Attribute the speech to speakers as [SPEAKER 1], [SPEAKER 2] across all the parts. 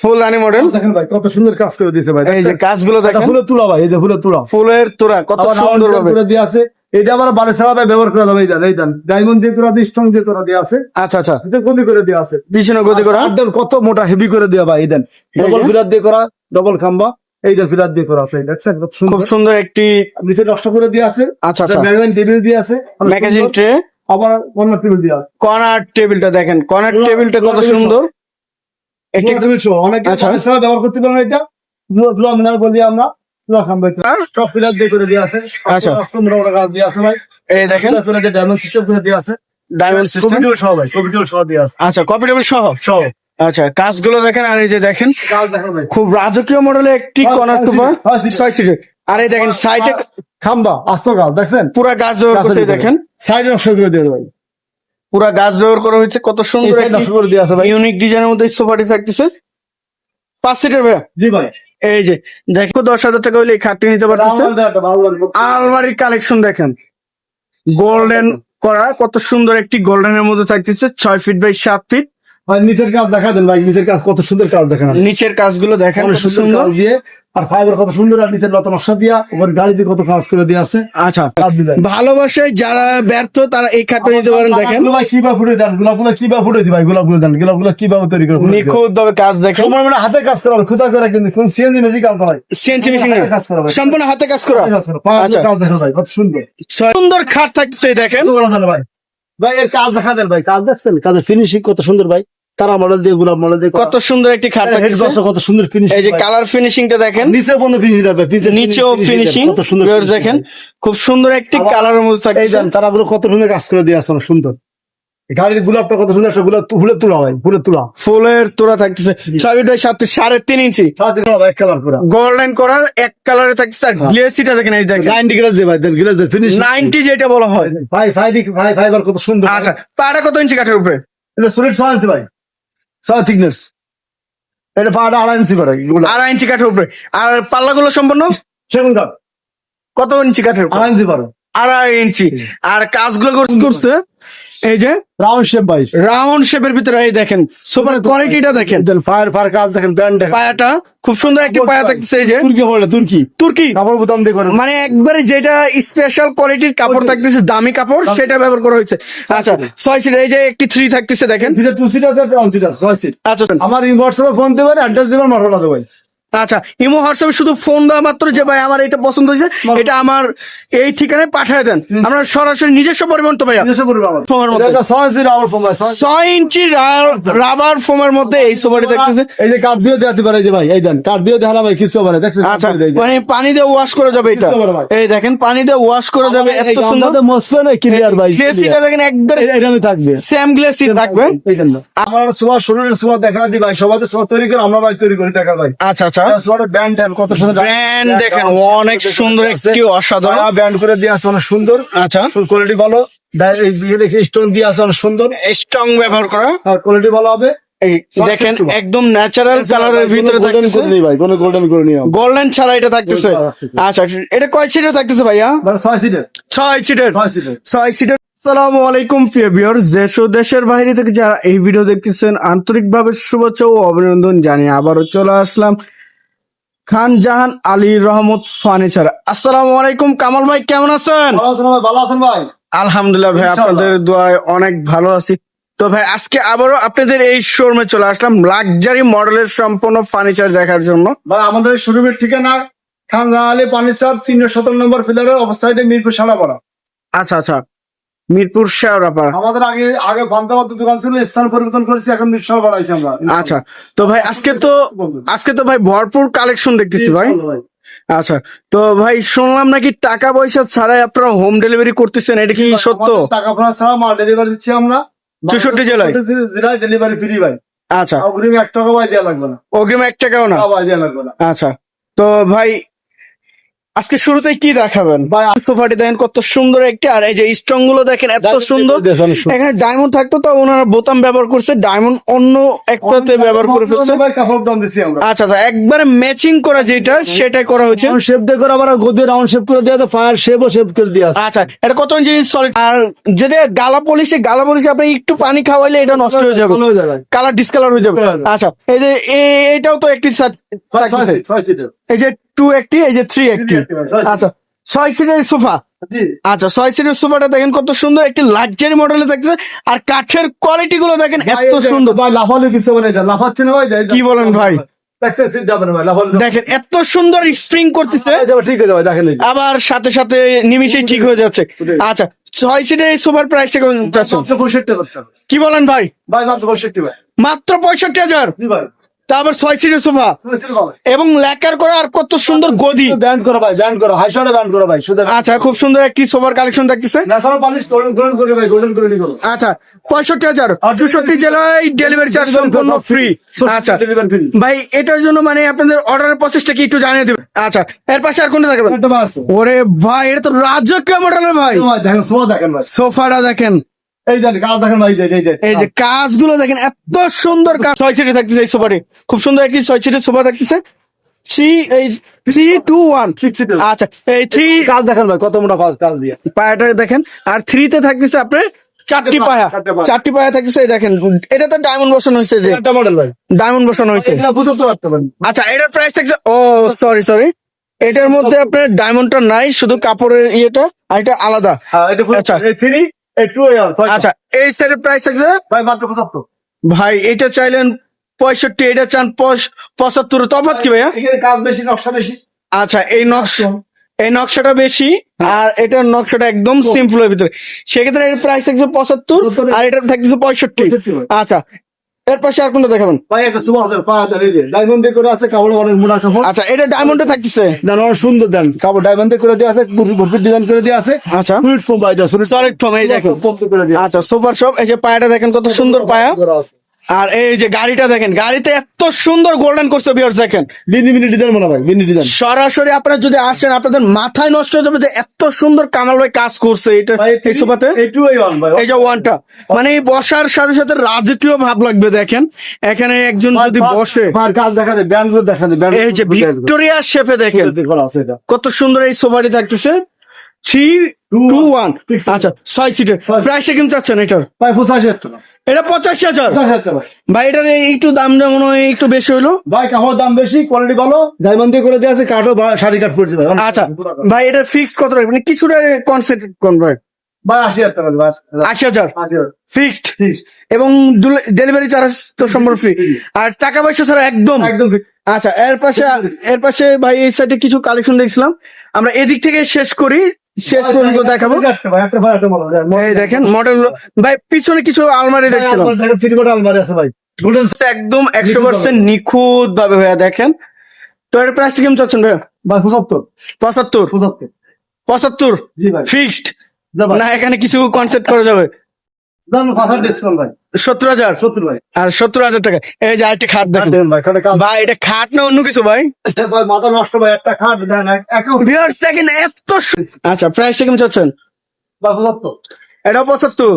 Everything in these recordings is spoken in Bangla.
[SPEAKER 1] ফুলদানি মডেল
[SPEAKER 2] দেখেন ভাই কত সুন্দর কাজ করে দিয়েছে ভাই।
[SPEAKER 1] এই যে কাজগুলো দেখেন।
[SPEAKER 2] ফুলে তুলা ভাই এই যে ফুলে তুলা।
[SPEAKER 1] ফুলের তোরা কত সুন্দর
[SPEAKER 2] করে দিয়ে আছে। এটা আবার ছাড়া ভাই ব্যবহার করা যাবে এই দেন এই দেন। ডায়মন্ড দিয়ে করা দিয়ে স্ট্রং দিয়ে করা দিয়ে আছে।
[SPEAKER 1] আচ্ছা আচ্ছা।
[SPEAKER 2] এটা গদি করে দিয়ে আছে।
[SPEAKER 1] পিছনে গতি করা।
[SPEAKER 2] দেন কত মোটা হেভি করে দেওয়া ভাই এই দেন। ডবল
[SPEAKER 1] যে?
[SPEAKER 2] ফিরার দিয়ে করা ডবল খাম্বা। এই দেন ফিরার দিয়ে করা আছে দেখছেন
[SPEAKER 1] খুব
[SPEAKER 2] সুন্দর
[SPEAKER 1] একটি
[SPEAKER 2] নিচে নষ্ট করে দিয়ে আছে।
[SPEAKER 1] আচ্ছা আচ্ছা।
[SPEAKER 2] ম্যাগাজিন টেবিল দিয়ে আছে
[SPEAKER 1] ম্যাগাজিন ট্রে
[SPEAKER 2] আবার কর্নার টেবিল দিয়ে আছে।
[SPEAKER 1] কর্নার টেবিলটা দেখেন কর্নার টেবিলটা কত সুন্দর। এটি
[SPEAKER 2] অনেকে
[SPEAKER 1] আচ্ছা।
[SPEAKER 2] ছাড়া ব্যবহার করতে পারেন এটা। মিনার বলি আমরা।
[SPEAKER 1] আর?
[SPEAKER 2] সব ফিলার দিয়ে করে দিয়ে আছে।
[SPEAKER 1] আচ্ছা।
[SPEAKER 2] দিয়ে আছে ভাই।
[SPEAKER 1] এই দেখেন।
[SPEAKER 2] করে ডায়মন্ড সিস্টেম করে দিয়ে আছে।
[SPEAKER 1] ডায়মন্ড সিস্টেম
[SPEAKER 2] কম্পিউটার সহ ভাই কম্পিউটার সহ দিয়ে আছে।
[SPEAKER 1] আচ্ছা কপি টেবিল সহ?
[SPEAKER 2] সহ।
[SPEAKER 1] আচ্ছা কাজগুলো দেখেন আর এই যে দেখেন। খুব রাজকীয় মডেলের একটি
[SPEAKER 2] হ্যাঁ,
[SPEAKER 1] কর্নার
[SPEAKER 2] ছয়
[SPEAKER 1] টুপা
[SPEAKER 2] ছয় সিটের।
[SPEAKER 1] আর এই দেখেন সাইডে
[SPEAKER 2] খাম্বা আস্ত গাছ দেখছেন?
[SPEAKER 1] পুরা গাছ দেখেন।
[SPEAKER 2] সাইড নকশা করে দিয়ে ভাই।
[SPEAKER 1] পুরা গাছ ব্যবহার করা হয়েছে কত সুন্দর ইউনিক ডিজাইনের মধ্যে সোফাটি থাকতেছে। পাঁচ সিটের ভাইয়া?
[SPEAKER 2] জি ভাই।
[SPEAKER 1] এই যে দেখো দশ হাজার টাকা এই খাটটি নিতে পারতেছে। আলমারির কালেকশন দেখেন। গোল্ডেন করা কত সুন্দর একটি গোল্ডেনের মধ্যে থাকতেছে ছয় ফিট বাই সাত ফিট
[SPEAKER 2] নিচের কাজ দেখা দেন ভাই নিচের কাজ কত সুন্দর কাজ দেখেন।
[SPEAKER 1] নিচের কাজগুলো দেখেন
[SPEAKER 2] সুন্দর
[SPEAKER 1] সুন্দর।
[SPEAKER 2] দিয়ে আর ফাইবার কত সুন্দর আর নিচের লত নকশা দিয়া ওপর গাড়ি দিয়ে কত কাজ করে দিয়ে আছে।
[SPEAKER 1] আচ্ছা ভালোবাসায় যারা ব্যর্থ তারা এই খাটটা নিতে পারেন দেখেন।
[SPEAKER 2] ভাই কীভাবে ফুটে দেন? গোলাপগুলো ফুটে দি ভাই? গোলাপগুলো দেন। গোলাপগুলো কীভাবে তৈরি করে?
[SPEAKER 1] নিখুঁত ভাবে কাজ দেখেন।
[SPEAKER 2] সময় মানে হাতে কাজ করা খুঁজা করে কিন্তু কোন সিএনজি কাজ করা হয়?
[SPEAKER 1] মেশিন
[SPEAKER 2] কাজ করা।
[SPEAKER 1] সম্পূর্ণ হাতে কাজ করা। আচ্ছা।
[SPEAKER 2] কাজ দেখা যায়। কত সুন্দর।
[SPEAKER 1] সুন্দর খাট থাকতেছে এই দেখেন।
[SPEAKER 2] ভাই। ভাই এর কাজ দেখা দেন ভাই। কাজ দেখছেন? কাজের ফিনিশিং কত সুন্দর ভাই। তারা মডেল দিয়ে গোলাপ মডেল দিয়ে
[SPEAKER 1] কত সুন্দর একটি খাট
[SPEAKER 2] কত সুন্দর ফিনিশিং
[SPEAKER 1] এই যে কালার ফিনিশিংটা দেখেন।
[SPEAKER 2] নিচে বন্ধ ফিনিশিং দেবে
[SPEAKER 1] নিচেও ফিনিশিং
[SPEAKER 2] কত সুন্দর finishing
[SPEAKER 1] দেখেন খুব সুন্দর একটি কালারের মধ্যে
[SPEAKER 2] এই দেন তারা গুলো কত সুন্দর কাজ করে দিয়ে আসছে সুন্দর। এই গাড়ির গোলাপটা কত সুন্দর একটা গোলাপ ফুলে তোলা ফুলে তোলা।
[SPEAKER 1] ফুলের তোরা থাকতেছে। ছয় বাই সাত সাড়ে তিন ইঞ্চি।
[SPEAKER 2] ভাই কালার পুরা।
[SPEAKER 1] গোল্ডেন করা এক কালারে থাকতেছে আর
[SPEAKER 2] হ্যাঁ।
[SPEAKER 1] গ্লেসিটা দেখেন এই দেখেন।
[SPEAKER 2] নাইনটি গ্লাস দিয়ে ভাই দেন গ্লাস দিয়ে ফিনিশ
[SPEAKER 1] নাইনটি যেটা বলা হয়।
[SPEAKER 2] ভাই ফাইভ ভাই ফাইবার কত সুন্দর।
[SPEAKER 1] আচ্ছা পাটা কত ইঞ্চি কাঠের উপরে?
[SPEAKER 2] এটা সলিড ছয় ইঞ্চি ভাই। ছয় থিকনেস এটা পাটা আড়াই ইঞ্চি পারে
[SPEAKER 1] আড়াই ইঞ্চি কাঠের উপরে। আর পাল্লাগুলো সম্পূর্ণ?
[SPEAKER 2] সেগুন কাঠ।
[SPEAKER 1] কত ইঞ্চি কাঠের
[SPEAKER 2] আড়াই ইঞ্চি পারে
[SPEAKER 1] আড়াই ইঞ্চি আর কাজগুলো কর- করছে। এই যে?
[SPEAKER 2] রাউন্ড শেপ ভাই।
[SPEAKER 1] রাউন্ড শেপের ভিতরে এই দেখেন সুপার কোয়ালিটিটা দেখেন।
[SPEAKER 2] দেন ফায়ার ফায়ার কাজ দেখেন ব্যান্ড দেখেন।
[SPEAKER 1] পায়াটা খুব সুন্দর একটি পায়া থাকতেছে এই যে।
[SPEAKER 2] তুর্কি বলে তুর্কি
[SPEAKER 1] তুর্কি
[SPEAKER 2] কাপড় বোতাম দিয়ে করে
[SPEAKER 1] মানে একবারে যেটা স্পেশাল কোয়ালিটির কাপড় থাকতেছে দামি কাপড় সেটা ব্যবহার করা হয়েছে। আচ্ছা ছয় সিট এই যে একটি থ্রি থাকতেছে দেখেন।
[SPEAKER 2] টু সিট আছে ওয়ান সিট আছে ছয় সিট
[SPEAKER 1] আচ্ছা
[SPEAKER 2] আমার হোয়াটসঅ্যাপে ফোন দেবেন অ্যাড্রেস দেবেন মাঠা দেবেন।
[SPEAKER 1] আচ্ছা ইমো হোয়াটসঅ্যাপে শুধু ফোন দেওয়া মাত্র যে ভাই আমার এটা পছন্দ হয়েছে এটা আমার এই ঠিকানায় পাঠিয়ে দেন। আমরা সরাসরি নিজস্ব পরিবহন তো ভাইয়া?
[SPEAKER 2] ছয়
[SPEAKER 1] ইঞ্চি রাবার ফোমের মধ্যে এই সোফাটি থাকতেছে
[SPEAKER 2] এই যে কাঠ দিয়ে দেখাতে পারে যে ভাই এই দেন কাঠ দিয়ে দেখালাম ভাই কিছু হবে দেখছেন?
[SPEAKER 1] আচ্ছা মানে পানি দিয়ে ওয়াশ করে যাবে এটা। এই দেখেন পানি দিয়ে ওয়াশ করে যাবে এত সুন্দর।
[SPEAKER 2] মসবে না ক্লিয়ার ভাই
[SPEAKER 1] গ্লেসিটা দেখেন একদম
[SPEAKER 2] এরকমই থাকবে।
[SPEAKER 1] সেম গ্লেসি থাকবে।
[SPEAKER 2] এই জন্য আমার সোয়া শরীরের সোয়া দেখা দি ভাই সবাই সোয়া তৈরি করে আমরা ভাই তৈরি করি দেখা ভাই।
[SPEAKER 1] আচ্ছা আচ্ছা
[SPEAKER 2] ব্যান্ড কত সুন্দর
[SPEAKER 1] ব্র্যান্ড দেখেন অনেক সুন্দর একটি অসাধারণ।
[SPEAKER 2] ব্যান্ড করে দিয়ে আছে অনেক সুন্দর।
[SPEAKER 1] আচ্ছা।
[SPEAKER 2] কোয়ালিটি ভালো। স্টোন দিয়ে আছে অনেক সুন্দর।
[SPEAKER 1] স্ট্রং ব্যবহার করা।
[SPEAKER 2] কোয়ালিটি ভালো হবে।
[SPEAKER 1] দেখেন একদম ন্যাচারাল কালারের ভিতরে
[SPEAKER 2] গোল্ডেন
[SPEAKER 1] থাকতেছে।
[SPEAKER 2] ভাই কোনো গোল্ডেন করে নিও
[SPEAKER 1] গোল্ডেন ছাড়া এটা থাকতেছে। আচ্ছা এটা কয় সিটের থাকতেছে ভাইয়া?
[SPEAKER 2] মানে ছয় সিটের
[SPEAKER 1] ছয় সিটের
[SPEAKER 2] ছয় সিটের
[SPEAKER 1] ছয় সিটের আসসালামু আলাইকুম প্রিয় ভিউয়ার্স দেশ ও দেশের বাইরে থেকে যারা এই ভিডিও দেখতেছেন আন্তরিকভাবে শুভেচ্ছা ও অভিনন্দন জানিয়ে আবারও চলে আসলাম। খান জাহান আলী রহমত ফার্নিচার আসসালামু আলাইকুম কামাল ভাই কেমন আছেন?
[SPEAKER 2] ভালো আছেন ভাই
[SPEAKER 1] আলহামদুলিল্লাহ ভাই আপনাদের দোয়ায় অনেক ভালো আছি। তো ভাই আজকে আবারও আপনাদের এই শোরুমে চলে আসলাম লাক্সারি মডেলের সম্পূর্ণ ফার্নিচার দেখার জন্য।
[SPEAKER 2] ভাই আমাদের শোরুমের ঠিকানা খানজা আলী পানিচাপ তিনশো সতেরো নম্বর ফিলারের অবস্থায় মিরপুর সাড়াপাড়া
[SPEAKER 1] আচ্ছা আচ্ছা। মিরপুর শেওড়াপাড়া।
[SPEAKER 2] আমাদের আগে আগে ভান্তাবাদ দোকান ছিল স্থান পরিবর্তন করেছি এখন মিরপুর সাড়াপাড়া আইছি আমরা।
[SPEAKER 1] আচ্ছা তো ভাই আজকে তো আজকে তো ভাই ভরপুর কালেকশন দেখতেছি ভাই। আচ্ছা তো ভাই শুনলাম নাকি টাকা পয়সা ছাড়াই আপনারা হোম ডেলিভারি করতেছেন এটা কি সত্য?
[SPEAKER 2] টাকা পয়সা ছাড়া মাল ডেলিভারি দিচ্ছি আমরা।
[SPEAKER 1] 64 জেলায়?
[SPEAKER 2] 64 জেলায় ডেলিভারি ফ্রি ভাই।
[SPEAKER 1] আচ্ছা।
[SPEAKER 2] অগ্রিম এক টাকা ভাই দেওয়া লাগবে না।
[SPEAKER 1] অগ্রিম এক টাকাও না
[SPEAKER 2] ভাই দেওয়া লাগবে না।
[SPEAKER 1] আচ্ছা তো ভাই আজকে শুরুতে কি দেখাবেন?
[SPEAKER 2] ভাই,
[SPEAKER 1] সোফাটি দেখেন কত সুন্দর একটি আর এই যে স্ট্রংগুলো দেখেন এত সুন্দর। এখানে ডায়মন্ড থাকতো তো ওনারা বোতাম ব্যবহার করছে ডায়মন্ড অন্য একটাতে ব্যবহার করে ফেলছে।
[SPEAKER 2] ভাই কাপড় দাম দিছি আমরা।
[SPEAKER 1] আচ্ছা আচ্ছা একবারে ম্যাচিং করা যেটা সেটাই করা হয়েছে।
[SPEAKER 2] রাউন্ড শেপ দিয়ে করে আবার গদি রাউন্ড শেপ করে দেওয়া ফায়ার শেপও শেপ করে দেওয়া
[SPEAKER 1] আচ্ছা এটা কত ইঞ্চি সলিড আর যদি গালা পলিশে গালা পলিশে আপনি একটু পানি খাওয়াইলে এটা নষ্ট হয়ে যাবে।
[SPEAKER 2] হয়ে
[SPEAKER 1] কালার ডিসকালার হয়ে যাবে। আচ্ছা এই যে এটাও তো একটি। এই যে টু একটি এই যে থ্রি একটি। আচ্ছা ছয় সিটের সোফা। আচ্ছা ছয় সিটের সোফাটা দেখেন কত সুন্দর একটি লাক্সারি মডেলে থাকছে আর কাঠের কোয়ালিটি গুলো দেখেন এত সুন্দর।
[SPEAKER 2] ভাই লাফালে কিছু মানে লাফাচ্ছে না ভাই
[SPEAKER 1] কি বলেন ভাই? দেখেন এত সুন্দর স্প্রিং করতেছে। আবার সাথে সাথে নিমিশেই ঠিক হয়ে যাচ্ছে। আচ্ছা ছয় সিটের এই সোফার প্রাইসটা কেমন চাচ্ছেন?
[SPEAKER 2] মাত্র 65 টাকা। করতে হবে।
[SPEAKER 1] কি বলেন ভাই?
[SPEAKER 2] ভাই মাত্র 65 ভাই।
[SPEAKER 1] মাত্র পঁয়ষট্টি হাজার? তারপর ছয় সিটের সোফা। এবং ল্যাকার করা আর কত সুন্দর গদি।
[SPEAKER 2] ব্যান্ড করো ভাই ব্যান্ড করো হাই শটে ব্যান্ড করো ভাই শুধু
[SPEAKER 1] আচ্ছা খুব সুন্দর একটি সোফার কালেকশন দেখতেছে
[SPEAKER 2] ন্যাশনাল পালিশ গোল্ডেন গোল্ডেন করে ভাই গোল্ডেন করে নিকো
[SPEAKER 1] আচ্ছা পঁয়ষট্টি হাজার চৌষট্টি জেলায় ডেলিভারি চার্জ সম্পূর্ণ ফ্রি আচ্ছা ভাই এটার জন্য মানে আপনাদের অর্ডারের প্রসেসটা কি একটু জানিয়ে দেবেন? আচ্ছা এর পাশে আর কোনটা
[SPEAKER 2] আছে।
[SPEAKER 1] ওরে ভাই এটা তো রাজকীয় মডেলের ভাই।
[SPEAKER 2] দেখেন সোয়া দেখেন
[SPEAKER 1] সোফাটা দেখেন।
[SPEAKER 2] এই দেখেন কাজ দেখেন ভাই এই যে, এই যে
[SPEAKER 1] এই যে কাজগুলো দেখেন এত সুন্দর কাজ। ছয় সিটে থাকতেছে এই সোফাটি খুব সুন্দর একটি ছয় সিটের সোফা থাকতেছে। থ্রি এই থ্রি টু ওয়ান। আচ্ছা এই থ্রি
[SPEAKER 2] কাজ দেখেন ভাই কত মোটা কাজ- কাজ দিয়ে।
[SPEAKER 1] পায়াটা দেখেন আর থ্রিতে থাকতেছে আপনার চারটি পায়া
[SPEAKER 2] চারটি পায়া।
[SPEAKER 1] থাকতেছে এই দেখেন এটা তো ডায়মন্ড বসানো হয়েছে যে।
[SPEAKER 2] একটা মডেল ভাই।
[SPEAKER 1] ডায়মন্ড বসানো হয়েছে।
[SPEAKER 2] বুঝতে
[SPEAKER 1] আচ্ছা এটার প্রাইস থাকছে ও সরি সরি এটার মধ্যে আপনার ডায়মন্ডটা নাই শুধু কাপড়ের ইয়েটা আর এটা আলাদা।
[SPEAKER 2] হ্যাঁ
[SPEAKER 1] আচ্ছা।
[SPEAKER 2] থ্রি
[SPEAKER 1] আচ্ছা এই সেটের প্রাইস থাকছে?
[SPEAKER 2] ভাই মাত্র পঁচাত্তর।
[SPEAKER 1] ভাই এটা চাইলেন পঁয়ষট্টি এটা চান পঁচ- পঁচাত্তর। তফাৎ কি ভাইয়া?
[SPEAKER 2] কাজ বেশি নকশা বেশি।
[SPEAKER 1] আচ্ছা এই নকশা এই নকশাটা বেশি আর এটার নকশাটা একদম সিম্পল এর ভিতরে। সেক্ষেত্রে এর প্রাইস থাকছে পঁচাত্তর। আর এটা থাকছে পঁয়ষট্টি। আচ্ছা এর পাশে আর কোনটা দেখাবেন?
[SPEAKER 2] ভাই একটা সুপার পা ডায়মন্ড দিয়ে করে আছে কাপড় অনেক মোটা কাপড়
[SPEAKER 1] আচ্ছা এটা ডায়মন্ডে থাকতেছে?
[SPEAKER 2] অনেক সুন্দর দেন কাপড় ডায়মন্ড দিয়ে করে দিয়ে আছে ভরপুর ডিজাইন করে দিয়ে আছে।
[SPEAKER 1] আচ্ছা।
[SPEAKER 2] ভাই
[SPEAKER 1] সলিড ফর্ম এই
[SPEAKER 2] করে দিয়ে
[SPEAKER 1] আচ্ছা সুপার শপ এই যে পায়াটা দেখেন কত সুন্দর পায়া। আর এই যে গাড়িটা দেখেন গাড়িতে এত সুন্দর গোল্ডেন করছে বিয়ার্স দেখেন।
[SPEAKER 2] বিনি বিনি ডিজাইন মনে ভাই বিনি ডিজাইন।
[SPEAKER 1] সরাসরি আপনারা যদি আসেন আপনাদের মাথায় নষ্ট হয়ে যাবে যে এত সুন্দর কামাল ভাই কাজ করছে। এটা এই সোফাতে
[SPEAKER 2] এই এই ওয়ান ভাই
[SPEAKER 1] এই যে ওয়ানটা মানে এই বসার সাথে সাথে রাজকীয় ভাব লাগবে দেখেন। এখানে একজন যদি বসে।
[SPEAKER 2] কাজ দেখা যায় ব্যান্ড দেখা যায়
[SPEAKER 1] এই যে ভিক্টোরিয়া শেপে দেখেন। কত সুন্দর এই সোফাটি থাকতেছে থ্রি টু ওয়ান আচ্ছা ছয় সিটের
[SPEAKER 2] ছয়।
[SPEAKER 1] প্রাইসটা কিন্তু চাচ্ছেন এটার?
[SPEAKER 2] ভাই পঁচাশি টাকা।
[SPEAKER 1] এটা পঁচাশি হাজার?
[SPEAKER 2] ভাই।
[SPEAKER 1] এটার একটু দামটা মনে হয় একটু বেশি
[SPEAKER 2] ভাই কাপড় দাম বেশি কোয়ালিটি ভালো ডায়মন্ড দিয়ে করে দেওয়া আছে কাঠও বা- শাড়ি কাঠ পড়ছে ভাই।
[SPEAKER 1] আচ্ছা ভাই এটা ফিক্সড কত রাখবেন? কিছুটা
[SPEAKER 2] ভাই? আশি হাজার টাকা
[SPEAKER 1] আশি হাজার।
[SPEAKER 2] হাজার?
[SPEAKER 1] ফিক্সড এবং ডেলিভারি চার্জ তো সম্পূর্ণ ফ্রি আর টাকা পয়সা ছাড়া একদম।
[SPEAKER 2] একদম
[SPEAKER 1] আচ্ছা এর পাশে এর পাশে ভাই এই সাইডে কিছু কালেকশন দেখছিলাম। আমরা এদিক থেকে শেষ করি। শেষ পর্যন্ত দেখাবো? এই দেখেন মডেল ভাই পিছনে কিছু আলমারি দেখছিলাম।
[SPEAKER 2] দেখেন আলমারি আছে ভাই।
[SPEAKER 1] একদম একশো পার্সেন্ট নিখুঁত ভাবে ভাইয়া দেখেন। তো এর প্রাইসটা কেমন চাচ্ছেন ভাইয়া?
[SPEAKER 2] ভাই পঁচাত্তর।
[SPEAKER 1] পঁচাত্তর?
[SPEAKER 2] পঁচাত্তর।
[SPEAKER 1] ফিক্সড
[SPEAKER 2] না
[SPEAKER 1] এখানে কিছু কনসেপ্ট করা যাবে
[SPEAKER 2] দাম পাঁচ ডিসকাউন্ট ভাই
[SPEAKER 1] সত্তর হাজার? আর সত্তর হাজার টাকা। এই যে আরেকটি খাট দেখেন।
[SPEAKER 2] ভাই
[SPEAKER 1] এটা খাট না অন্য কিছু ভাই?
[SPEAKER 2] মাথা নষ্ট ভাই একটা খাট
[SPEAKER 1] দেখেন এত আচ্ছা প্রাইসটা কেমন চাচ্ছেন?
[SPEAKER 2] ভাই পঁচাত্তর।
[SPEAKER 1] এটা পঁচাত্তর?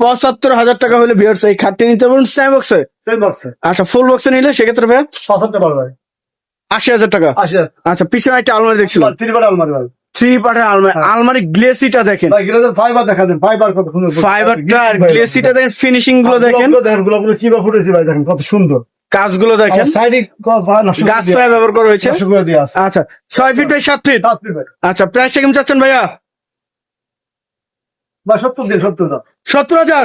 [SPEAKER 2] পঁচাত্তর
[SPEAKER 1] হাজার টাকা হলে ভিউয়ার্স এই খাটটি নিতে পারবেন বক্সে
[SPEAKER 2] সেম বক্সে
[SPEAKER 1] আচ্ছা ফুল বক্সে নিলে সেক্ষেত্রে ভাই?
[SPEAKER 2] পঁচাত্তর পারবে
[SPEAKER 1] আশি হাজার টাকা।
[SPEAKER 2] আশি হাজার।
[SPEAKER 1] আচ্ছা পিছনে একটা আলমারি দেখছিলাম।
[SPEAKER 2] আলমারি ভাই।
[SPEAKER 1] থ্রি পার্টের আলমারি আলমারি গ্লেসিটা দেখেন।
[SPEAKER 2] ফাইবার দেখা দেন ফাইবার কত সুন্দর
[SPEAKER 1] ফাইবারটা আর গ্লেসিটা দেখেন ফিনিশিংগুলো দেখেন।
[SPEAKER 2] দেখেনগুলো কীভাবে ফুটেছে ভাই দেখেন কত সুন্দর।
[SPEAKER 1] কাজগুলো দেখেন।
[SPEAKER 2] সাইডে
[SPEAKER 1] গাছ পায়ে ব্যবহার করা হয়েছে। আচ্ছা ছয় ফিট বাই সাত ফিট আচ্ছা প্রাইসটা কেমন চাচ্ছেন ভাইয়া?
[SPEAKER 2] ভাই সত্তর দিন সত্তর দাম।
[SPEAKER 1] সত্তর হাজার।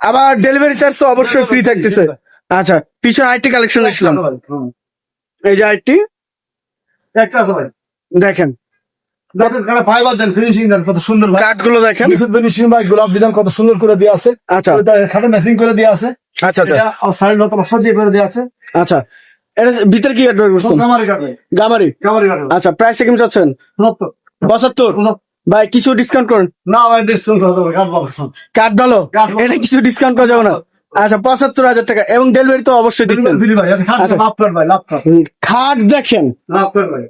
[SPEAKER 1] আবার ডেলিভারি চার্জ তো অবশ্যই ফ্রি থাকতেছে। আচ্ছা পিছনে আরেকটি কালেকশন দেখছিলাম। এই যে আরেকটি। দেখেন
[SPEAKER 2] দেখেন কারণ ফাইবার দেন ফিনিশিং দেন কত সুন্দর
[SPEAKER 1] কাঠগুলো দেখেন।
[SPEAKER 2] নিখুঁত ফিনিশিং ভাই গোলাপ ডিজাইন কত সুন্দর করে আছে।
[SPEAKER 1] আচ্ছা।
[SPEAKER 2] খাটে ম্যাচিং করে দেওয়া আছে।
[SPEAKER 1] আচ্ছা আচ্ছা।
[SPEAKER 2] আর সাইড নতুন সাজিয়ে করে দেওয়া আছে।
[SPEAKER 1] আচ্ছা। এটা ভিতরে কি গামারি আচ্ছা প্রাইসটা কেমন চাচ্ছেন?
[SPEAKER 2] সত্তর
[SPEAKER 1] পঁচাত্তর?
[SPEAKER 2] পঁচাত্তর।
[SPEAKER 1] ভাই কিছু ডিসকাউন্ট করুন।
[SPEAKER 2] না ভাই ডিসকাউন্ট কাট
[SPEAKER 1] ভালো। এটা কিছু ডিসকাউন্ট করা যাবে না। আচ্ছা পঁচাত্তর হাজার টাকা। এবং ডেলিভারি তো অবশ্যই
[SPEAKER 2] খাট
[SPEAKER 1] দেখেন।
[SPEAKER 2] লাভ ভাই।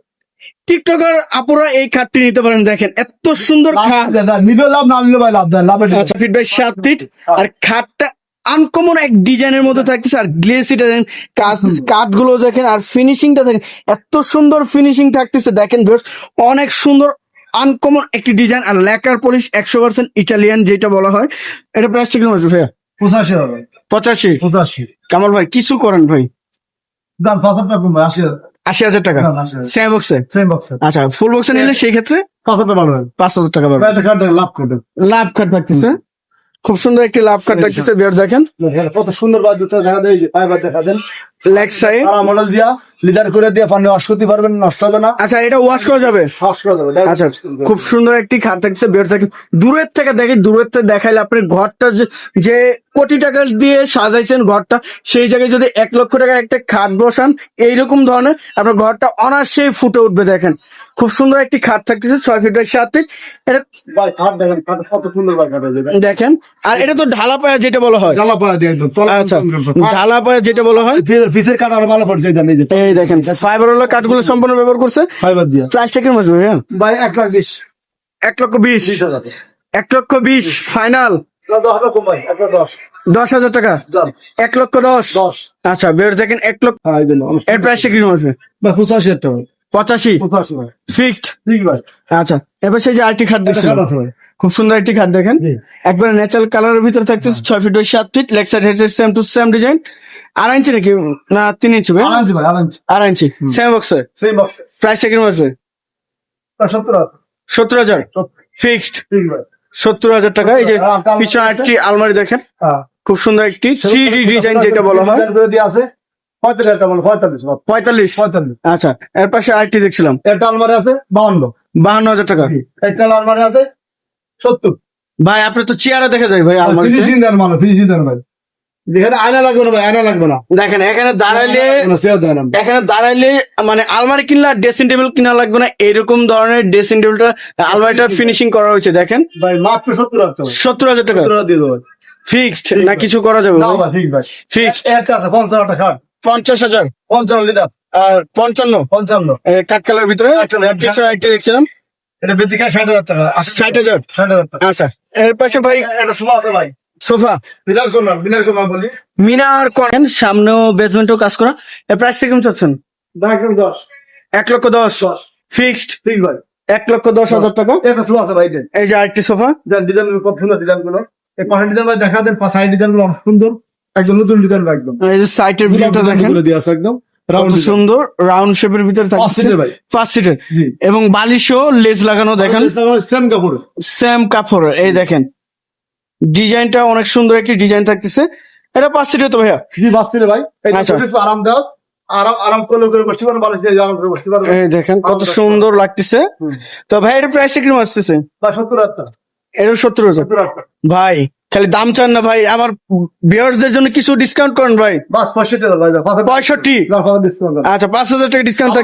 [SPEAKER 1] টিকটকার আপুরা এই খাটটি নিতে পারেন দেখেন এত সুন্দর খাট
[SPEAKER 2] নিবে লাভ না নিলে ভাই লাভ
[SPEAKER 1] আচ্ছা ফিট সাত ফিট আর খাটটা আনকমন এক ডিজাইনের মধ্যে থাকতেছে আর গ্লেসিটা দেখেন কাজ কাঠগুলো দেখেন আর ফিনিশিংটা দেখেন এত সুন্দর ফিনিশিং থাকতেছে দেখেন viewers, অনেক সুন্দর আনকমন একটি ডিজাইন আর লেকার পলিশ একশো পার্সেন্ট ইটালিয়ান যেটা বলা হয়। এটা প্রাইস ঠিক আছে ভাইয়া?
[SPEAKER 2] পঁচাশি
[SPEAKER 1] পঁচাশি?
[SPEAKER 2] পঁচাশি।
[SPEAKER 1] কামাল ভাই কিছু করেন ভাই।
[SPEAKER 2] দাম পাঁচ হাজার আশি
[SPEAKER 1] আশি হাজার টাকা? সেম বক্সে
[SPEAKER 2] সেম বক্সে
[SPEAKER 1] আচ্ছা ফুল বক্সে নিলে সেই ক্ষেত্রে
[SPEAKER 2] পাঁচ হাজার ভালো
[SPEAKER 1] পাঁচ হাজার টাকা পাবেন
[SPEAKER 2] এটা কার্ড লাভ
[SPEAKER 1] লাভ কাট থাকতেছে। খুব সুন্দর একটি লাভ কাট থাকতেছে বিয়ার দেখেন।
[SPEAKER 2] কত সুন্দর বাদ দেখা দেয় যে দেখা দেন।
[SPEAKER 1] লেগ সাইড
[SPEAKER 2] তারা মডেল দিয়া লিডার করে দিয়ে পানি ওয়াশ করতে পারবেন নষ্ট হবে না।
[SPEAKER 1] আচ্ছা এটা ওয়াশ করা যাবে?
[SPEAKER 2] ওয়াশ করে দেবে
[SPEAKER 1] আচ্ছা খুব সুন্দর একটি খাট থাকছে বের থাকে দূরের থেকে দেখি দূরের থেকে দেখাইলে ঘরটা যে- কোটি টাকা দিয়ে সাজাইছেন ঘরটা সেই জায়গায় যদি এক লক্ষ টাকার একটা খাট বসান এইরকম ধরনের আপনার ঘরটা অনায়াসেই ফুটে উঠবে দেখেন। খুব সুন্দর একটি খাট থাকতেছে ছয় ফিট বাই সাত ফিট এটা
[SPEAKER 2] দেখেন
[SPEAKER 1] আর এটা তো ঢালা পায়া যেটা বলা হয়। আচ্ছা ঢালা পায়া যেটা বলা হয়।
[SPEAKER 2] পিসের কাঠ আর ভালো পড়ছে এটা নিজে
[SPEAKER 1] এই দেখেন ফাইবার ওলা কাঠগুলো সম্পূর্ণ ব্যবহার করছে।
[SPEAKER 2] ফাইবার দিয়া।
[SPEAKER 1] হ্যাঁ?
[SPEAKER 2] ভাই এক লাখ বিশ।
[SPEAKER 1] এক লক্ষ বিশ। এক লক্ষ বিশ ফাইনাল
[SPEAKER 2] দশ হাজার
[SPEAKER 1] টাকা? এক লক্ষ দশ? আচ্ছা বের দেখেন এক লক্ষ
[SPEAKER 2] হ্যাঁ
[SPEAKER 1] এর প্রাইসটা কীরকম আসবে
[SPEAKER 2] ভাই পঁচাশি হাজার টাকা।
[SPEAKER 1] পঁচাশি? ফিক্সড
[SPEAKER 2] ঠিক ভাই।
[SPEAKER 1] আচ্ছা এবার সেই যে আরেকটি খাট দেখছিলাম
[SPEAKER 2] আছে
[SPEAKER 1] খুব সুন্দর একটি খাট দেখেন। একবার ন্যাচারাল কালারের ভিতরে থাকতেছে ছয় ফিট বাই সাত feet leg side head same to same design আড়াই ইঞ্চি নাকি? না তিন ইঞ্চি ভাই আড়াই ইঞ্চি সেম বক্সে
[SPEAKER 2] সেই বক্সে
[SPEAKER 1] প্রাইসটা কীরকম আসবে
[SPEAKER 2] সত্তর হাজার।
[SPEAKER 1] সত্তর হাজার? ফিক্সড সত্তর হাজার টাকা। এই যে পিছনে একটি আলমারি দেখেন।
[SPEAKER 2] হ্যাঁ।
[SPEAKER 1] খুব সুন্দর একটি থ্রি ডি ডিজাইন যেটা বলা হয়।
[SPEAKER 2] আছে। পঁয়তাল্লিশ
[SPEAKER 1] আচ্ছা এর পাশে আরেকটি দেখছিলাম।
[SPEAKER 2] একটা আলমারি আছে বাহান্ন।
[SPEAKER 1] বাহান্ন হাজার টাকা।
[SPEAKER 2] একটা আলমারি আছে সত্তর।
[SPEAKER 1] ভাই আপনি তো চেয়ারে দেখা যায় ভাই আলমারিতে।
[SPEAKER 2] ফিনিশিং দেন মানো ফিনিশিং দেন ভাই। যেখানে আয়না লাগবে না ভাই আয়না লাগবে না।
[SPEAKER 1] দেখেন এখানে দাঁড়াইলে এখানে দাঁড়াইলে মানে আলমারি কিনলে ড্রেসিং টেবিল কিনা লাগবে না এরকম ধরনের ড্রেসিং টেবিলটা আলমারিটা ফিনিশিং করা হয়েছে দেখেন।
[SPEAKER 2] ভাই মাত্র সত্তর হাজার টাকা।
[SPEAKER 1] সত্তর হাজার টাকা।
[SPEAKER 2] দিয়ে দেবো
[SPEAKER 1] ফিক্সড না কিছু করা যাবে
[SPEAKER 2] না ভাই? ভাই
[SPEAKER 1] ফিক্সড
[SPEAKER 2] একটা আছে পঞ্চান্ন টাকা। ষাট
[SPEAKER 1] পঞ্চাশ হাজার?
[SPEAKER 2] পঞ্চান্ন লিটার।
[SPEAKER 1] আর পঞ্চান্ন?
[SPEAKER 2] পঞ্চান্ন।
[SPEAKER 1] কাঠকালের ভিতরে? পিছনে একটা দেখছিলাম।
[SPEAKER 2] এটা বেদিকা ষাট হাজার টাকা।
[SPEAKER 1] ষাট হাজার?
[SPEAKER 2] ষাট হাজার টাকা।
[SPEAKER 1] আচ্ছা এর পাশে ভাই
[SPEAKER 2] একটা সোফা আছে ভাই।
[SPEAKER 1] সোফা?
[SPEAKER 2] বিলার করলাম বিলার করলাম বলি।
[SPEAKER 1] মিনার করেন সামনেও বেসমেন্টও কাজ করা। এর প্রাইস কীরকম চাচ্ছেন?
[SPEAKER 2] একদম দশ।
[SPEAKER 1] এক লক্ষ দশ।
[SPEAKER 2] দশ।
[SPEAKER 1] ফিক্সড
[SPEAKER 2] ঠিক ভাই।
[SPEAKER 1] এক লক্ষ দশ হাজার টাকা?
[SPEAKER 2] একটা সোফা আছে ভাই দেন।
[SPEAKER 1] এই যে আরেকটি সোফা।
[SPEAKER 2] ডিজাইন খুব সুন্দর ডিজাইনগুলো। এই পাশের ডিজাইন ভাই দেখা দেন সাইড ডিজাইনগুলো অনেক সুন্দর। একদম নতুন ডিজাইন একদম।
[SPEAKER 1] এই যে সাইটের ভিউটা দেখেন।
[SPEAKER 2] দিয়ে আছে একদম।
[SPEAKER 1] সুন্দর রাউন্ড শেপের ভিতরে
[SPEAKER 2] পাঁচ
[SPEAKER 1] থাকছে
[SPEAKER 2] সিটের
[SPEAKER 1] পাঁচ সিটের এবং বালিশও লেজ লাগানো দেখেন।
[SPEAKER 2] সেম কাপড়।
[SPEAKER 1] সেম কাপড় এই দেখেন। ডিজাইনটা অনেক সুন্দর একটি ডিজাইন থাকতেছে। এটা পাঁচ সিটের তো ভাইয়া?
[SPEAKER 2] বাস ছিল ভাই।
[SPEAKER 1] আচ্ছা।
[SPEAKER 2] একটু আরাম দাও। আরাম আরাম করলে করে বসতে পারো ভালো আরাম করে বসতে পারো।
[SPEAKER 1] এই দেখেন কত সুন্দর লাগতেছে। তো ভাই এটা প্রাইসটা কীরকম আসতেছে?
[SPEAKER 2] বা সত্তর হাজার।
[SPEAKER 1] এটা সত্তর হাজার। ভাই খালি দাম চান না ভাই আমার বিয়ার্সদের জন্য কিছু ডিসকাউন্ট করেন ভাই।
[SPEAKER 2] বাস পঁয়ষট্টি হাজার ভাই পাঁচ হাজার-
[SPEAKER 1] পঁয়ষট্টি?
[SPEAKER 2] না, পাঁচ হাজার discount দাও।
[SPEAKER 1] আচ্ছা পাঁচ হাজার টাকা ডিসকাউন্ট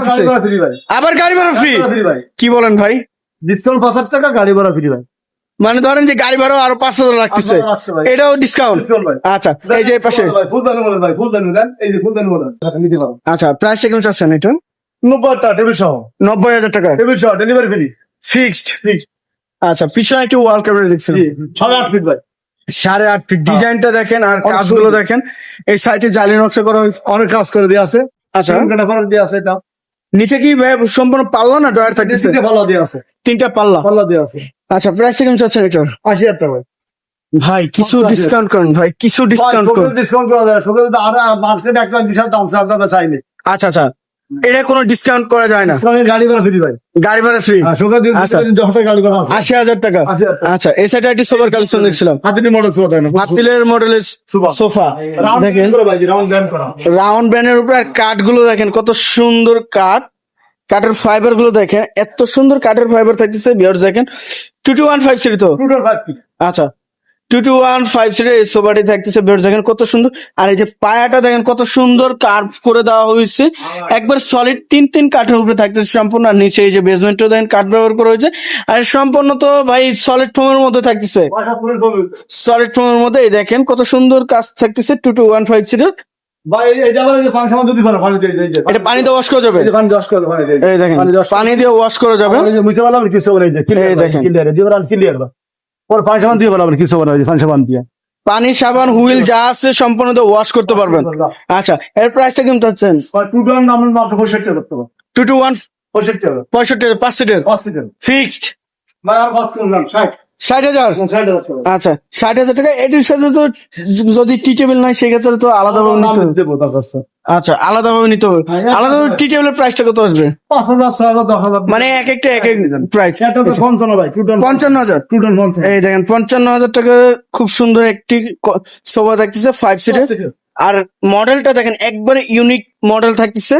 [SPEAKER 2] ভাই।
[SPEAKER 1] আবার গাড়ি ভাড়া ফ্রি
[SPEAKER 2] ভাই।
[SPEAKER 1] কি বলেন ভাই?
[SPEAKER 2] ডিসকাউন্ট পাঁচ হাজার টাকা গাড়ি ভাড়া ফ্রি ভাই।
[SPEAKER 1] মানে ধরেন যে গাড়ি ভাড়া আরও পাঁচ হাজার লাগতেছে
[SPEAKER 2] ভাই।
[SPEAKER 1] এটাও ডিসকাউন্ট আচ্ছা এই যে পাশে।
[SPEAKER 2] ভাই ফুলদানি বলেন ভাই ফুলদানি দেন এই যে ফুলদানি বলেন
[SPEAKER 1] আচ্ছা প্রাইস কেমন চাচ্ছেন এটা?
[SPEAKER 2] নব্বই টাকা টেবিল সহ।
[SPEAKER 1] নব্বই হাজার টাকা।
[SPEAKER 2] টেবিল সহ ডেলিভারি ফ্রি
[SPEAKER 1] ফিক্সড
[SPEAKER 2] ফিক্সড
[SPEAKER 1] আচ্ছা পিছনে একটি ওয়াল ক্যামেরা দেখছেন।
[SPEAKER 2] সাড়ে আট ফিট ভাই।
[SPEAKER 1] সাড়ে আট ফিট ডিজাইনটা দেখেন আর কাজগুলো দেখেন। এই সাইডে জালি নকশা করা
[SPEAKER 2] অনেক কাজ করে দিয়ে আছে।
[SPEAKER 1] আচ্ছা।
[SPEAKER 2] দিয়ে আছে এটা।
[SPEAKER 1] নিচে কি সম্পূর্ণ পাল্লা না ডয়ার থাকতেছে?
[SPEAKER 2] তিনটে পাল্লা দিয়ে আছে।
[SPEAKER 1] তিনটা পাল্লা।
[SPEAKER 2] পাল্লা দিয়ে আছে।
[SPEAKER 1] আচ্ছা প্রাইস কেমন চাচ্ছেন এটার
[SPEAKER 2] আশি হাজার টাকা। ভাই
[SPEAKER 1] কিছু ডিসকাউন্ট করেন ভাই কিছু ডিসকাউন্ট করেন।
[SPEAKER 2] ডিসকাউন্ট করা সকালে তো আর মার্কেটে একটা বিশাল দাম চাইলে
[SPEAKER 1] আচ্ছা আচ্ছা। এটা কোনো ডিসকাউন্ট করা যায় না।
[SPEAKER 2] গাড়ি ভাড়া ফ্রি ভাই।
[SPEAKER 1] গাড়ি ভাড়া ফ্রি
[SPEAKER 2] দিন
[SPEAKER 1] আচ্ছা। আশি হাজার টাকা। আচ্ছা এই সাইডে একটি সোফার কালেকশন দেখছিলাম।
[SPEAKER 2] হাতিনি মডেল না?
[SPEAKER 1] হাতিলের মডেলের
[SPEAKER 2] সোফা।
[SPEAKER 1] সোফা দেখেন।
[SPEAKER 2] রাউন্ড
[SPEAKER 1] ব্যানের উপরে আর কাঠগুলো দেখেন কত সুন্দর কাঠ। কাঠের ফাইবারগুলো দেখেন এত সুন্দর কাঠের ফাইবার থাকতেছে বিয়ার্স দেখেন। Two two one five seater তো? আচ্ছা। Two two one five seater এই সোফাটি থাকতেছে বিয়ার্স দেখেন কত সুন্দর। আর এই যে পায়াটা দেখেন কত সুন্দর কার্ভ করে দেওয়া হয়েছে। একবার সলিড তিন তিন কাঠের উপরে থাকতেছে সম্পূর্ণ। আর নিচে এই যে বেসমেন্টও দেখেন কাঠ ব্যবহার করা হয়েছে। আর সম্পূর্ণ তো ভাই সলিড ফোমের মধ্যে থাকতেছে। সলিড ফোমের মধ্যে এই দেখেন কত সুন্দর কাজ থাকতেছে টু টু ওয়ান ফাইভ সিটের
[SPEAKER 2] যে পানি দিয়ে
[SPEAKER 1] এটা ওয়াশ করা যাবে।
[SPEAKER 2] এই
[SPEAKER 1] দেখেন
[SPEAKER 2] পানি
[SPEAKER 1] দিয়ে ওয়াশ করা যাবে।
[SPEAKER 2] এই
[SPEAKER 1] দেখেন।
[SPEAKER 2] পানি সামান দিয়ে বলা কিছু বলা পানি সামান দিয়ে।
[SPEAKER 1] পানি সাবান হুইল যা আছে সম্পূর্ণ ওয়াশ করতে পারবেন। আচ্ছা এর প্রাইসটা কেমন চাচ্ছেন?
[SPEAKER 2] টু টন আমরা মাত্র পঁয়ষট্টি টাকা। করতে
[SPEAKER 1] টু টু ওয়ান
[SPEAKER 2] পঁয়ষট্টি টাকা
[SPEAKER 1] পঁয়ষট্টি হাজার, পাঁচ সিটের
[SPEAKER 2] পাঁচ সেকেন্ড
[SPEAKER 1] ফিক্সড
[SPEAKER 2] ষাট।
[SPEAKER 1] হাজার? আচ্ছা ষাট হাজার টাকা এটির সাথে তো যদি টি টেবিল নাই সেক্ষেত্রে তো আলাদাভাবে হবে।
[SPEAKER 2] দেবো তার কাছে
[SPEAKER 1] আচ্ছা আলাদাভাবে নিতে হবে।
[SPEAKER 2] হ্যাঁ,
[SPEAKER 1] আলাদাভাবে টি টেবিলের প্রাইসটা কত আসবে?
[SPEAKER 2] পাঁচ হাজার ছয় হাজার দশ হাজার।
[SPEAKER 1] মানে এক একটা এক এক প্রাইস
[SPEAKER 2] এটা তো পঞ্চান্ন ভাই
[SPEAKER 1] পঞ্চান্ন। হাজার?
[SPEAKER 2] টুটন পঞ্চান্ন।
[SPEAKER 1] এই দেখেন পঞ্চান্ন হাজার টাকা খুব সুন্দর একটি সোফা থাকতেছে ফাইভ সিটের আর মডেলটা দেখেন একবারে ইউনিক মডেল থাকতেছে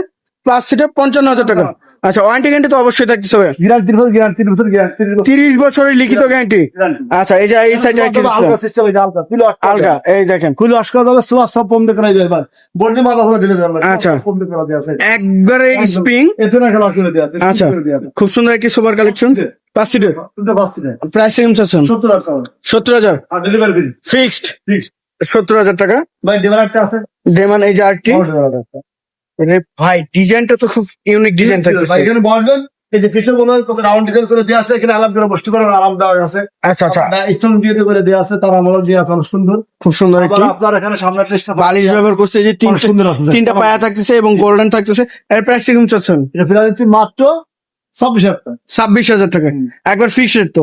[SPEAKER 1] প্লাস সিটের পঞ্চান্ন হাজার টাকা। আচ্ছা ওয়ারেন্টি গ্যারান্টি তো অবশ্যই থাকতেছে ভাই
[SPEAKER 2] গ্যারান্টি বছর গ্যারান্টি বছর গ্যারান্টি
[SPEAKER 1] তিরিশ বছরের লিখিত গ্যারান্টি আচ্ছা এই যে এই সাইডে
[SPEAKER 2] আলগা সিস্টেম এই আলগা কিলো আটকা
[SPEAKER 1] আলগা এই দেখেন।
[SPEAKER 2] কিলো আটকা যাবে সোয়া সব বন্ধ করা যাবে ভাই বন্ডি মাথা করে দিলে যাবে
[SPEAKER 1] আচ্ছা।
[SPEAKER 2] বন্ধ করা দেওয়া আছে।
[SPEAKER 1] একবারে স্প্রিং
[SPEAKER 2] এতে না খেলা করে দেওয়া আছে
[SPEAKER 1] আচ্ছা।
[SPEAKER 2] আছে।
[SPEAKER 1] খুব সুন্দর একটি সুপার কালেকশন পাঁচ সিটের প্রাইস কেমন
[SPEAKER 2] টাকা।
[SPEAKER 1] সত্তর হাজার।
[SPEAKER 2] আর ডেলিভারি দিন
[SPEAKER 1] ফিক্সড
[SPEAKER 2] Fixed।
[SPEAKER 1] সত্তর হাজার টাকা।
[SPEAKER 2] ভাই ডেলিভারি একটা আছে?
[SPEAKER 1] ডেমান এই যে আরটি
[SPEAKER 2] delivery একটা।
[SPEAKER 1] ভাই ডিজাইনটা তো খুব ইউনিক ডিজাইন
[SPEAKER 2] ভাই
[SPEAKER 1] থাকতেছে।
[SPEAKER 2] এখানে বলবেন এই যে পিছনে মনে হয় রাউন্ড ডিজাইন করে দেওয়া আছে এখানে আলাপ করে বসতে পারো আরাম দেওয়া আছে।
[SPEAKER 1] আচ্ছা আচ্ছা।
[SPEAKER 2] স্টোন দিয়ে করে দেওয়া আছে তার আমল দিয়ে অনেক সুন্দর।
[SPEAKER 1] খুব সুন্দর একটি
[SPEAKER 2] আপনার এখানে সামনে টেস্টটা
[SPEAKER 1] বালিশ ব্যবহার করছে এই যে
[SPEAKER 2] তিন
[SPEAKER 1] তিনটা
[SPEAKER 2] সুন্দর
[SPEAKER 1] তিনটা পায়া থাকতেছে এবং গোল্ডেন থাকতেছে। এর প্রাইস কেমন চাচ্ছেন?
[SPEAKER 2] এটা ফিরা মাত্র ছাব্বিশ হাজার টাকা।
[SPEAKER 1] একবার ফিক্সড তো।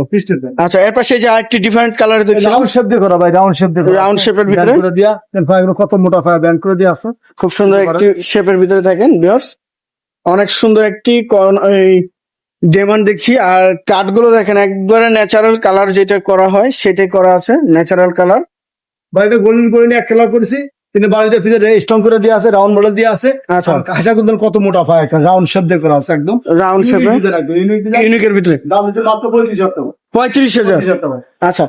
[SPEAKER 1] আচ্ছা এর পাশে যে আরেকটি ডিফারেন্ট কালার দেখছি
[SPEAKER 2] রাউন্ড শেপ দিয়ে করা ভাই রাউন্ড শেপ দিয়ে
[SPEAKER 1] shape এর ভিতরে?
[SPEAKER 2] করে দিয়া ফায়ার কত মোটা ফায়ার ব্যান্ড করে দিয়ে আছে।
[SPEAKER 1] খুব সুন্দর একটি শেপের ভিতরে থাকেন অনেক সুন্দর একটি ডেমন্ড দেখছি। আর কাঠগুলো দেখেন একবারে ন্যাচারাল কালার যেটা করা হয় সেটাই করা আছে ন্যাচারাল কালার
[SPEAKER 2] ভাই এটা গোল্ডেন করে এক কালার করেছি। কিন্তু বাড়িতে ফিজে স্ট্রং করে দিয়ে আছে রাউন্ড মডেল দিয়ে আছে।
[SPEAKER 1] আচ্ছা।
[SPEAKER 2] কিন্তু কত মোটা ফায়ার একটা রাউন্ড শেপ দিয়ে করা আছে একদম।
[SPEAKER 1] রাউন্ড শেপে। ইউনিকের ভিতরে।
[SPEAKER 2] দাম হচ্ছে মাত্র পঁয়ত্রিশ হাজার
[SPEAKER 1] পঁয়ত্রিশ হাজার? আচ্ছা।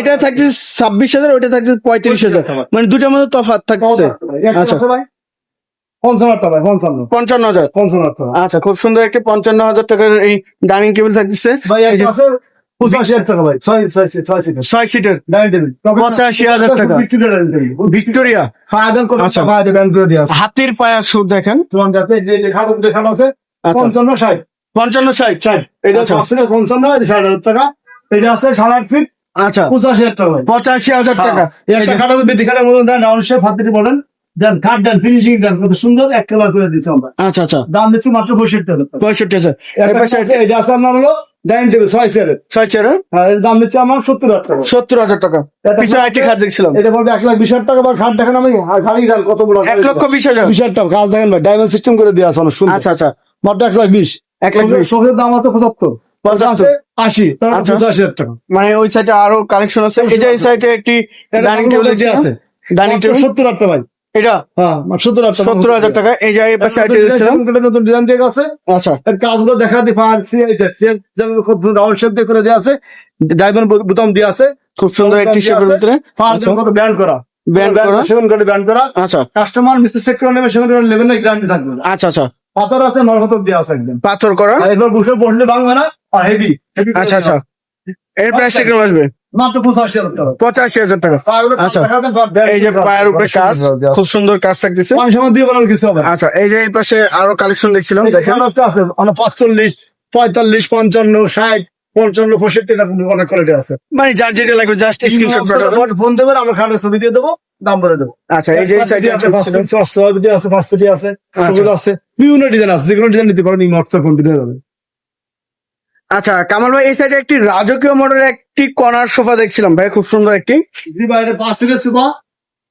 [SPEAKER 2] এটা
[SPEAKER 1] থাকছে ছাব্বিশ হাজার ওইটা থাকছে পঁয়ত্রিশ হাজার। মানে দুটার মধ্যে তফাৎ থাকছে। আচ্ছা।
[SPEAKER 2] পঞ্চান্ন হাজার পঞ্চান্ন।
[SPEAKER 1] পঞ্চান্ন হাজার।
[SPEAKER 2] পঞ্চান্ন হাজার
[SPEAKER 1] আচ্ছা খুব সুন্দর একটি পঞ্চান্ন হাজার টাকার এই ডাইনিং টেবিল থাকতেছে
[SPEAKER 2] পঁচাশি হাজার টাকা ভাই। ছয় ছয় সিট ছয় সিটের
[SPEAKER 1] ছয় সিটের
[SPEAKER 2] টেবিল
[SPEAKER 1] পঁচাশি হাজার টাকা।
[SPEAKER 2] ভিক্টোরিয়া। হ্যাঁ
[SPEAKER 1] আচ্ছা।
[SPEAKER 2] টাকা আছে
[SPEAKER 1] হাতির পায়া সুদ দেখেন।
[SPEAKER 2] তোমার দেখানো আছে
[SPEAKER 1] আচ্ছা।
[SPEAKER 2] পঞ্চান্ন ষাট।
[SPEAKER 1] পঞ্চান্ন ষাট।
[SPEAKER 2] ষাট। এটা
[SPEAKER 1] আচ্ছা।
[SPEAKER 2] পঞ্চান্ন ষাট হাজার টাকা। এটা আছে সাড়ে আট ফিট
[SPEAKER 1] আচ্ছা।
[SPEAKER 2] পঁচাশি হাজার টাকা
[SPEAKER 1] পঁচাশি হাজার টাকা।
[SPEAKER 2] এই একটা খাটা তো বেদি খাটার মতন দেন শেপ বলেন। দেন দেন ফিনিশিং দেন কত সুন্দর এক কালার করে দিচ্ছে আমরা।
[SPEAKER 1] আচ্ছা আচ্ছা।
[SPEAKER 2] দাম দিচ্ছি মাত্র পঁয়ষট্টি হাজার টাকা।
[SPEAKER 1] পঁয়ষট্টি হাজার।
[SPEAKER 2] এটা আছে আপনার হলো ডাইনিং টেবিল ছয় চেয়ারের
[SPEAKER 1] ছয় চেয়ারের
[SPEAKER 2] এর? দাম আমার সত্তর হাজার টাকা।
[SPEAKER 1] সত্তর হাজার টাকা। পিছনে একটি খাট দেখছিলাম।
[SPEAKER 2] এটা এক লাখ বিশ হাজার টাকা বা খাট দেখেন আমি। দেন কত বড়
[SPEAKER 1] এক লক্ষ বিশ হাজার।
[SPEAKER 2] বিশ হাজার টাকা দেখেন ভাই ডায়মন্ড সিস্টেম করে অনেক
[SPEAKER 1] আচ্ছা আচ্ছা।
[SPEAKER 2] মাত্র এক লাখ বিশ।
[SPEAKER 1] এক লাখ বিশ।
[SPEAKER 2] শখের দাম আছে পঁচাত্তর। আশি
[SPEAKER 1] আচ্ছা।
[SPEAKER 2] পঁচাশি হাজার টাকা।
[SPEAKER 1] মানে ওই সাইডে আরও কালেকশন আছে। এই যে এই সাইডে একটি ডাইনিং টেবিল
[SPEAKER 2] দিয়ে আছে।
[SPEAKER 1] ডাইনিং টেবিল
[SPEAKER 2] সত্তর হাজার টাকা ভাই।
[SPEAKER 1] এটা?
[SPEAKER 2] হ্যাঁ সত্তর হাজার
[SPEAKER 1] সত্তর হাজার টাকা। এই যে পাশে
[SPEAKER 2] নতুন ডিজাইন দিয়ে আছে
[SPEAKER 1] আচ্ছা।
[SPEAKER 2] এর কাজগুলো দেখা রাউন্ড শেপ দিয়ে করে দেওয়া আছে। ডায়মন্ড বোতাম দিয়ে আছে।
[SPEAKER 1] খুব সুন্দর একটি শেপের ভিতরে। আচ্ছা।
[SPEAKER 2] ব্যান্ড করা
[SPEAKER 1] Band করা।
[SPEAKER 2] সেগুন কাঠে ব্যান্ড করা।
[SPEAKER 1] আচ্ছা।
[SPEAKER 2] কাস্টমার মিস্টার সেক্টর নেবে সেগুন কাঠে নেবেন গ্যারান্টি থাকবে
[SPEAKER 1] আচ্ছা আচ্ছা।
[SPEAKER 2] পাথর আছে দিয়ে আছে একদম।
[SPEAKER 1] পাথর করা।
[SPEAKER 2] এবার বসে বসলে ভাঙবে না আর হেভি
[SPEAKER 1] আচ্ছা আচ্ছা। এর প্রাইসটা কীরকম আসবে?
[SPEAKER 2] পঁচাশি হাজার টাকা।
[SPEAKER 1] আচ্ছা।
[SPEAKER 2] আচ্ছা
[SPEAKER 1] এই যে পায়ের উপরে কাজ খুব সুন্দর কাজ থাকতেছে।
[SPEAKER 2] পানি সময় দিয়ে বানানো কিছু হবে না।
[SPEAKER 1] আচ্ছা এই যে এই পাশে আরও কালেকশন দেখছিলাম দেখেন।
[SPEAKER 2] দেখেন একটা আছে মানে পাঁচচল্লিশ পঁয়তাল্লিশ পঞ্চান্ন ষাট পঞ্চান্ন পঁয়ষট্টি অনেক কোয়ালিটি আছে।
[SPEAKER 1] মানে যার যেটা লাগবে জাস্ট স্ক্রিনশট
[SPEAKER 2] ফোন দেবেন আমরা খাটের ছবি দিয়ে দেবো দাম বলে দেবো।
[SPEAKER 1] আচ্ছা এই যে সাইডে
[SPEAKER 2] আছে সবুজ বিভিন্ন ডিজাইন আছে ডিজাইন নিতে পারেন ফোন
[SPEAKER 1] আচ্ছা কামাল ভাই এই সাইডে একটি রাজকীয় মডেলের একটি কর্নার সোফা দেখছিলাম ভাই খুব সুন্দর একটি।
[SPEAKER 2] জি ভাই এটা পাঁচ সিটের সোফা।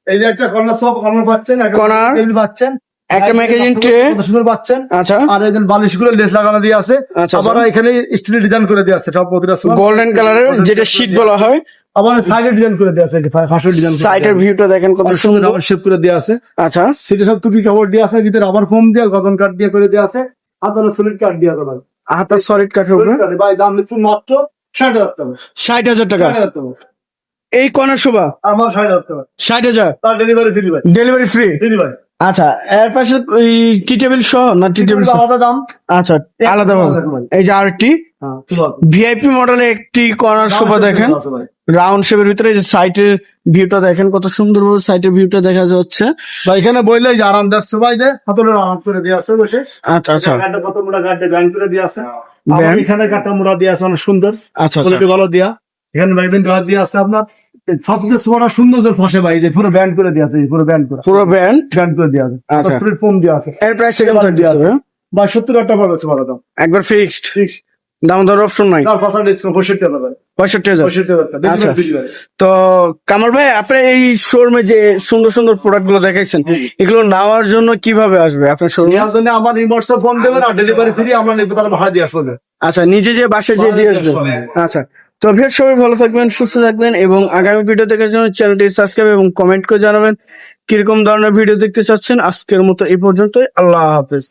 [SPEAKER 2] এই যে একটা কর্নার সোফা কর্নার পাচ্ছেন একটা
[SPEAKER 1] Corner।
[SPEAKER 2] টেবিল পাচ্ছেন।
[SPEAKER 1] একটা ম্যাগাজিন ট্রে
[SPEAKER 2] সুন্দর পাচ্ছেন।
[SPEAKER 1] আচ্ছা।
[SPEAKER 2] আর এখানে বালিশগুলো লেস লাগানো দিয়ে আছে।
[SPEAKER 1] আচ্ছা
[SPEAKER 2] আবার এখানে স্টিলের ডিজাইন করে দিয়ে আছে সব প্রতিটা
[SPEAKER 1] গোল্ডেন কালারের যেটা শীট বলা হয়।
[SPEAKER 2] আবার সাইডে ডিজাইন করে দিয়ে আছে ফাঁসের ডিজাইন
[SPEAKER 1] সাইডের ভিউটা দেখেন কত
[SPEAKER 2] সুন্দর শেপ করে দিয়ে আছে।
[SPEAKER 1] আচ্ছা।
[SPEAKER 2] সিটে সব টুকি কাপড় দিয়ে আছে ভিতরে আবার ফোম দিয়ে গগন কাঠ দিয়ে করে দিয়ে আছে। আপনারা সলিড কাঠ দিয়ে
[SPEAKER 1] হাতার সলিড কাঠের উপরে
[SPEAKER 2] ভাই দাম নিচ্ছি মাত্র ষাট হাজার টাকা।
[SPEAKER 1] ষাট হাজার টাকা। এই কনার শোভা?
[SPEAKER 2] আমার ষাট হাজার টাকা।
[SPEAKER 1] ষাট হাজার।
[SPEAKER 2] তার ডেলিভারি ফ্রি ভাই।
[SPEAKER 1] ডেলিভারি ফ্রি
[SPEAKER 2] ডেলিভারি
[SPEAKER 1] আচ্ছা এর পাশে ওই টি টেবিল সহ না টি টেবিল
[SPEAKER 2] আলাদা দাম।
[SPEAKER 1] আচ্ছা আলাদা এই যে আরেকটি।
[SPEAKER 2] হ্যাঁ
[SPEAKER 1] ভিআইপি মডেলে একটি কর্নার সোফা দেখেন। রাউন্ড শেপের ভিতরে এই যে সাইটের ভিউটা দেখেন কত সুন্দর ভাবে সাইটের ভিউটা দেখা যাচ্ছে।
[SPEAKER 2] ভাই এখানে বইলে যে আরাম দেখছ ভাই যে হাতলে আরাম করে দিয়ে আছে বসে।
[SPEAKER 1] আচ্ছা আচ্ছা।
[SPEAKER 3] গাড়িটা কত মোটা গাড়িটা গাড়ি করে দিয়ে আছে? আমার এখানে কাটা মোড়া দিয়ে আছে অনেক সুন্দর।
[SPEAKER 1] আচ্ছা আচ্ছা।
[SPEAKER 3] কোয়ালিটি ভালো দিয়া।
[SPEAKER 2] এখানে ভাইবেন দেওয়া দিয়ে আছে আপনার। সবচেয়ে সোনা সুন্দর যে ফসে ভাই যে পুরো ব্যান্ড করে দিয়ে আছে পুরো ব্যান্ড করে।
[SPEAKER 1] পুরো ব্যান্ড
[SPEAKER 2] ব্যান্ড করে দিয়ে আছে।
[SPEAKER 1] আচ্ছা।
[SPEAKER 2] ফোম দিয়ে আছে।
[SPEAKER 1] এর প্রাইসটা কেমন থাকতেছে
[SPEAKER 2] বা সত্তর হাজার টাকা পাবে ভালো দাম।
[SPEAKER 1] একবার ফিক্সড ফিক্সড দাম দর অপশন নাই?
[SPEAKER 2] ডিসকাউন্ট টাকা
[SPEAKER 1] পঁয়ষট্টি হাজার। আচ্ছা। তো কামাল ভাই আপনি এই শোরুমে যে সুন্দর সুন্দর প্রোডাক্টগুলো দেখাইছেন এগুলো নেওয়ার জন্য কীভাবে আসবে? আপনার শোরুমে
[SPEAKER 2] নেওয়ার জন্য আমার ইমোটসে ফোন দেবেন আর ডেলিভারি ফ্রি আমরা নিতে পারব ভাড়া দিয়ে আসবে
[SPEAKER 1] আচ্ছা নিজে যে বাসায় যে দিয়ে আসবে। আচ্ছা তো ভিড় সবাই ভালো থাকবেন সুস্থ থাকবেন এবং আগামী ভিডিও দেখার জন্য চ্যানেলটি সাবস্ক্রাইব এবং কমেন্ট করে জানাবেন। কীরকম ধরনের ভিডিও দেখতে চাচ্ছেন আজকের মতো এই পর্যন্তই। আল্লাহ হাফেজ।